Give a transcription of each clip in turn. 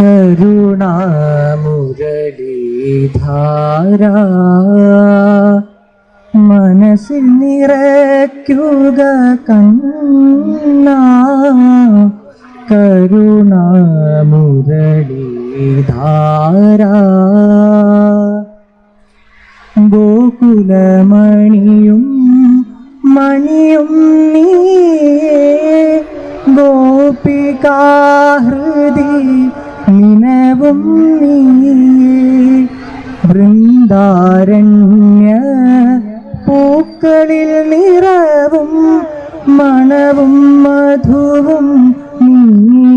കരുണാമുരളീധാര. മനസ്സിൽ നിറയ്ക്കുക കണ്ണ. കരുണാമുരളീധാര. ഗോകുലമണിയും മണിയും നീ ഗോപികാഹൃതി നിനവും വൃന്ദാരണ്യ പൂക്കളിൽ നിറവും മണവും മധുവും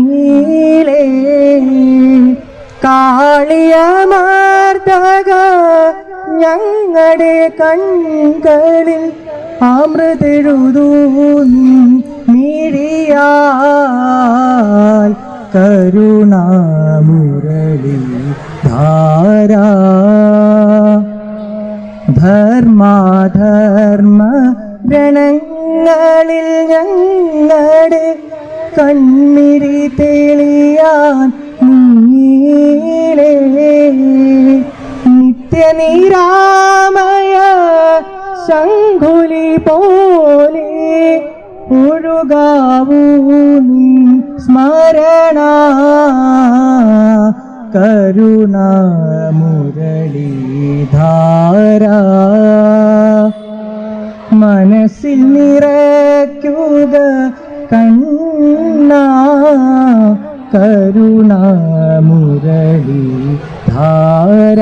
നീലേ. കാളിയമർദ്ദക ഞങ്ങളുടെ കൺകളിൽ അമൃതെഴുതൂ കരുണാമുരളി ധാരാ. ധർമാധർമ്മ ഗണങ്ങളിൽ ഞങ്ങളുടെ കണ്ണിരി തെളിയാൻ നീലേ നിത്യനിരാമയ ശംഖുലി പോലെ ഒഴുകാവൂ നിൻ സ്മരണ കരുണാമുരളീധാര. മനസ്സിൽ നിറയ്ക്കുക കണ്ണ കരുണ ധാര